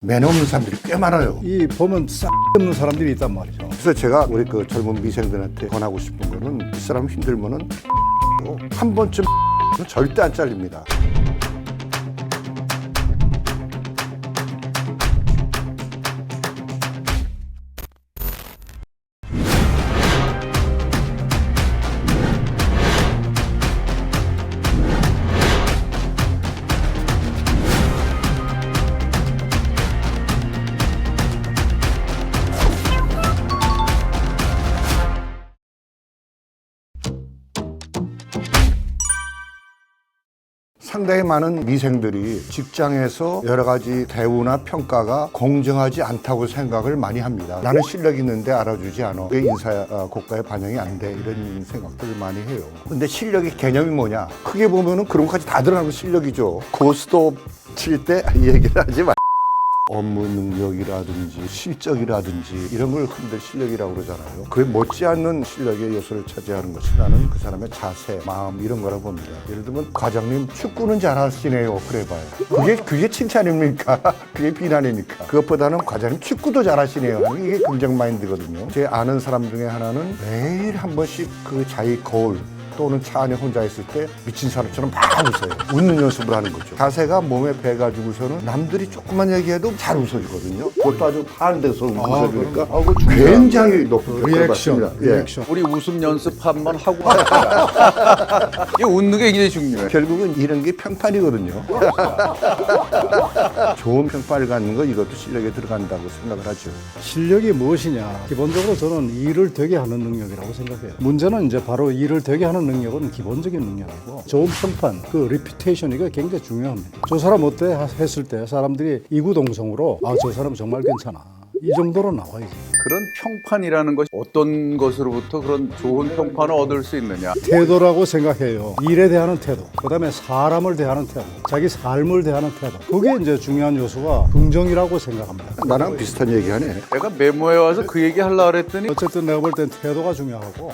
매너 없는 사람들이 꽤 많아요. 이 보면 싹 없는 사람들이 있단 말이죠. 그래서 제가 우리 그 젊은 미생들한테 권하고 싶은 거는 이 사람 힘들면은 한 번쯤 절대 안 잘립니다. 상당히 많은 미생들이 직장에서 여러 가지 대우나 평가가 공정하지 않다고 생각을 많이 합니다. 나는 실력 있는데 알아주지 않아. 왜 인사 어, 고가에 반영이 안 돼? 이런 생각들을 많이 해요. 근데 실력의 개념이 뭐냐? 크게 보면은 그런 것까지 다 들어가는 실력이죠. 고스톱 칠때 이 얘기를 하지 마. 업무 능력이라든지 실적이라든지 이런 걸 흔들 실력이라고 그러잖아요. 그에 못지않는 실력의 요소를 차지하는 것이 나는 그 사람의 자세, 마음 이런 거라고 봅니다. 예를 들면 과장님 축구는 잘하시네요. 그래봐요. 그게 그게 칭찬입니까? 그게 비난입니까? 그것보다는 과장님 축구도 잘하시네요. 이게 긍정 마인드거든요. 제 아는 사람 중에 하나는 매일 한 번씩 그 자기 거울 또는 차 안에 혼자 있을 때 미친 사람처럼 막 웃어요. 웃는 연습을 하는 거죠. 자세가 몸에 배가지고서는 남들이 조금만 얘기해도 잘 웃어주거든요. 그것도 아주 반대서 웃어주니까 아, 그거 중요해요. 굉장히 높은 평가를 리액션. 예. 리액션. 우리 웃음 연습 한번 하고. 이 웃는 게 굉장히 중요해. 결국은 이런 게 평판이거든요. 좋은 평판을 갖는 거 이것도 실력에 들어간다고 생각을 하죠. 실력이 무엇이냐? 기본적으로 저는 일을 되게 하는 능력이라고 생각해요. 문제는 이제 바로 일을 되게 하는 능력은 기본적인 능력이고 좋은 평판, 그 리피테이션 이게 굉장히 중요합니다. 저 사람 어때 했을 때 사람들이 이구동성으로 아 저 사람 정말 괜찮아. 이 정도로 나와야지. 그런 평판이라는 것이 어떤 것으로부터 그런 좋은 평판을 얻을 수 있느냐. 태도라고 생각해요. 일에 대한 태도, 그다음에 사람을 대하는 태도, 자기 삶을 대하는 태도. 그게 이제 중요한 요소가 긍정이라고 생각합니다. 나랑 비슷한 얘기하네. 내가 메모해 와서 그 얘기 하려고 그랬더니 어쨌든 내가 볼 땐 태도가 중요하고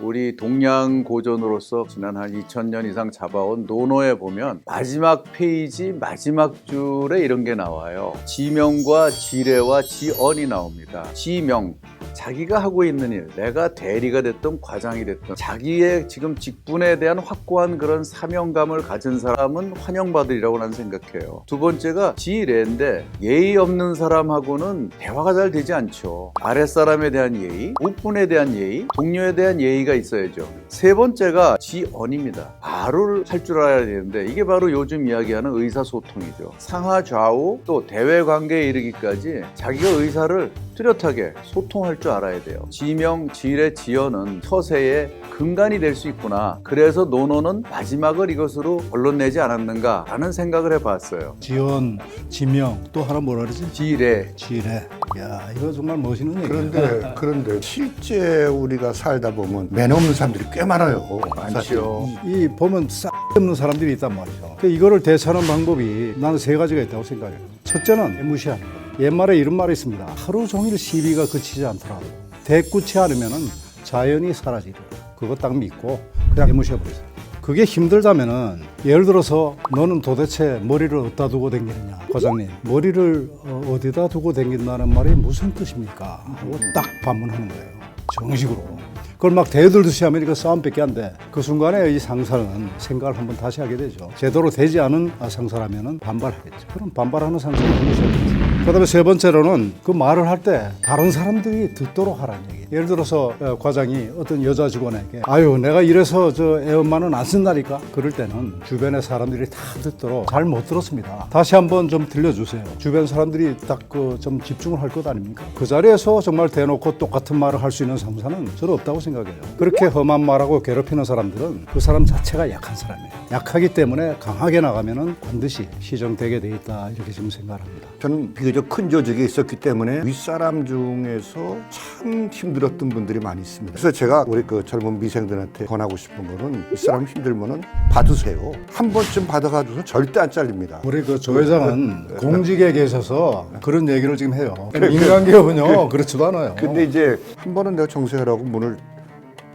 우리 동양 고전으로서 지난 한 2000년 이상 잡아온 논어에 보면 마지막 페이지 마지막 줄에 이런 게 나와요. 지명과 지례와 지언이 나옵니다. 지명 자기가 하고 있는 일, 내가 대리가 됐든 과장이 됐든 자기의 지금 직분에 대한 확고한 그런 사명감을 가진 사람은 환영받으리라고 나는 생각해요. 두 번째가 지례인데 예의 없는 사람하고는 대화가 잘 되지 않죠. 아랫사람에 대한 예의, 윗분에 대한 예의, 동료에 대한 예의가 있어야죠. 세 번째가 지언입니다. 말을 할줄 알아야 되는데 이게 바로 요즘 이야기하는 의사소통이죠. 상하 좌우 또 대외 관계에 이르기까지 자기가 의사를 뚜렷하게 소통할 줄 알아야 돼요. 지명, 지례, 지연은 서세의 근간이 될 수 있구나. 그래서 논어는 마지막을 이것으로 언론내지 않았는가 라는 생각을 해봤어요. 지원, 지명, 또 하나 뭐라 그러지? 지례, 지뢰. 야, 이거 정말 멋있는 얘기야. 그런데 그런데 실제 우리가 살다 보면 매너 없는 사람들이 꽤 많아요. 많죠. 이 보면 싹 없는 사람들이 있단 말이죠. 그 이거를 대처하는 방법이 나는 세 가지가 있다고 생각해요. 첫째는 무시하는 거. 옛말에 이런 말이 있습니다. 하루 종일 시비가 그치지 않더라도 대꾸치 않으면은 자연이 사라지리라. 그거 딱 믿고 그냥 무시해버리세요. 그게 힘들다면은 예를 들어서 너는 도대체 머리를 어디다 두고 댕기느냐 과장님 머리를 어, 어디다 두고 댕긴다는 말이 무슨 뜻입니까 하고 딱 반문하는 거예요 정식으로 그걸 막 대들듯이 하면 이거 싸움밖에 안 돼. 그 순간에 이 상사는 생각을 한번 다시 하게 되죠. 제대로 되지 않은 상사라면 반발하겠죠. 그럼 반발하는 상사는 무시하겠죠. 그 다음에 세 번째로는 그 말을 할 때 다른 사람들이 듣도록 하라는 얘기. 예를 들어서 어, 과장이 어떤 여자 직원에게 아유 내가 이래서 저 애엄마는 안 쓴다니까 그럴 때는 주변의 사람들이 다 듣도록 잘 못 들었습니다. 다시 한번 좀 들려주세요. 주변 사람들이 딱 그 좀 집중을 할 것 아닙니까? 그 자리에서 정말 대놓고 똑같은 말을 할 수 있는 상사는 저는 없다고 생각해요. 그렇게 험한 말하고 괴롭히는 사람들은 그 사람 자체가 약한 사람이에요. 약하기 때문에 강하게 나가면은 반드시 시정되게 돼 있다 이렇게 지금 생각합니다. 저는 비교적 큰 조직에 있었기 때문에 윗사람 중에서 참 힘들었던 분들이 많이 있습니다. 그래서 제가 우리 그 젊은 미생들한테 권하고 싶은 거는 윗사람 힘들면은 받으세요. 한 번쯤 받아가지고 절대 안 잘립니다. 우리 그 조 회장은 공직에 계셔서 그런 얘기를 지금 해요. 민간 기업은요 그렇지도 않아요. 근데 이제 한 번은 내가 정세하라고 문을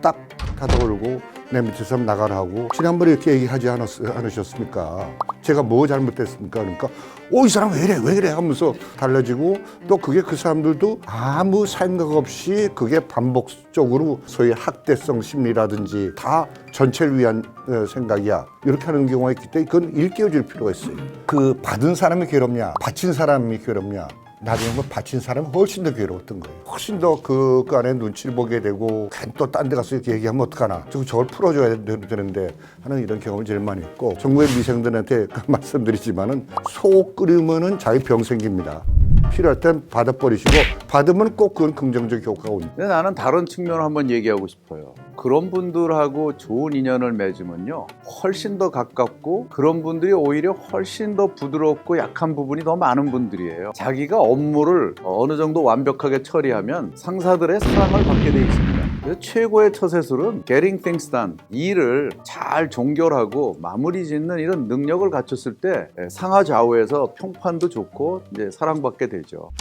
딱 닫아걸고 내 밑에서 나가라고 지난번에 이렇게 얘기하지 않았, 않으셨습니까? 제가 뭐 잘못했습니까? 그러니까 오 이 사람 왜 이래 왜 이래 하면서 달라지고 또 그게 그 사람들도 아무 생각 없이 그게 반복적으로 소위 학대성 심리라든지 다 전체를 위한 어, 생각이야 이렇게 하는 경우가 있기 때문에 그건 일깨워줄 필요가 있어요. 그 받은 사람이 괴롭냐 바친 사람이 괴롭냐 나중에 뭐 바친 사람은 훨씬 더 괴로웠던 거예요. 훨씬 더 그 안에 눈치를 보게 되고 또딴 데 가서 이렇게 얘기하면 어떡하나. 저 저걸 풀어줘야 되- 되는데 하는 이런 경험을 제일 많이 했고 정부의 미생들한테 말씀드리지만은 소 끓이면은 자기 병 생깁니다. 필요할 땐 받아버리시고 받으면 꼭 그건 긍정적 효과가 옵니다. 근데 나는 다른 측면을 한번 얘기하고 싶어요. 그런 분들하고 좋은 인연을 맺으면요. 훨씬 더 가깝고 그런 분들이 오히려 훨씬 더 부드럽고 약한 부분이 더 많은 분들이에요. 자기가 업무를 어느 정도 완벽하게 처리하면 상사들의 사랑을 받게 돼 있습니다. 최고의 처세술은 getting things done. 일을 잘 종결하고 마무리 짓는 이런 능력을 갖췄을 때 상하 좌우에서 평판도 좋고 이제 사랑받게 되죠.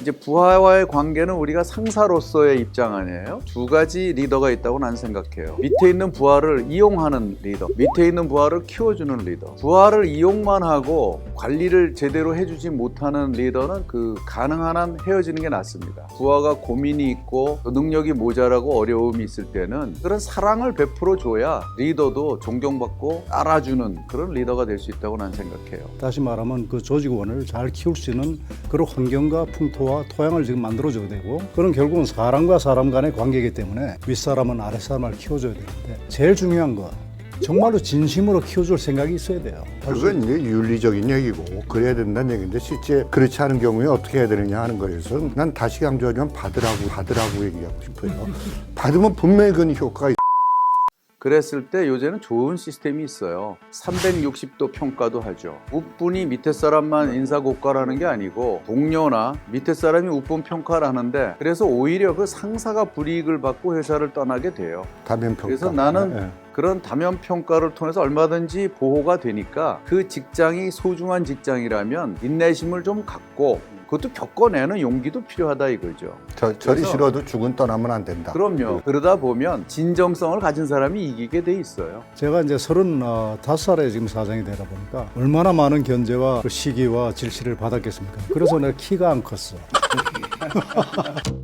이제 부하와의 관계는 우리가 상사로서의 입장 아니에요? 두 가지 리더가 있다고 난 생각해요. 밑에 있는 부하를 이용하는 리더, 밑에 있는 부하를 키워주는 리더. 부하를 이용만 하고 관리를 제대로 해주지 못하는 리더는 그 가능한 한 헤어지는 게 낫습니다. 부하가 고민이 있고 또 능력이 모자라고 어려움이 있을 때는 그런 사랑을 베풀어 줘야 리더도 존경받고 따라주는 그런 리더가 될 수 있다고 난 생각해요. 다시 말하면 그 조직원을 잘 키울 수 있는 그런 환경과 풍토와 토양을 지금 만들어줘야 되고 그런 결국은 사람과 사람 간의 관계이기 때문에 윗사람은 아랫사람을 키워줘야 되는데 제일 중요한 건 정말로 진심으로 키워줄 생각이 있어야 돼요. 그건 이제 윤리적인 얘기고 그래야 된다는 얘기인데 실제 그렇지 않은 경우에 어떻게 해야 되느냐 하는 거에서 난 다시 강조하지만 받으라고 받으라고 얘기하고 싶어요. 받으면 분명히 그건 효과가 있- 그랬을 때 요새는 좋은 시스템이 있어요. 360도 평가도 하죠. 윗분이 밑에 사람만 인사고과라는 게 아니고 동료나 밑에 사람이 윗분 평가를 하는데 그래서 오히려 그 상사가 불이익을 받고 회사를 떠나게 돼요. 다면 평가. 그래서 나는 예. 그런 다면 평가를 통해서 얼마든지 보호가 되니까 그 직장이 소중한 직장이라면 인내심을 좀 갖고 그것도 겪어내는 용기도 필요하다 이거죠. 저, 저리 그래서- 싫어도 죽은 떠나면 안 된다. 그럼요. 그러다 보면 진정성을 가진 사람이 이기게 돼 있어요. 제가 이제 서른 다섯 살에 지금 사장이 되다 보니까 얼마나 많은 견제와 그 시기와 질시를 받았겠습니까? 그래서 내가 키가 안 컸어.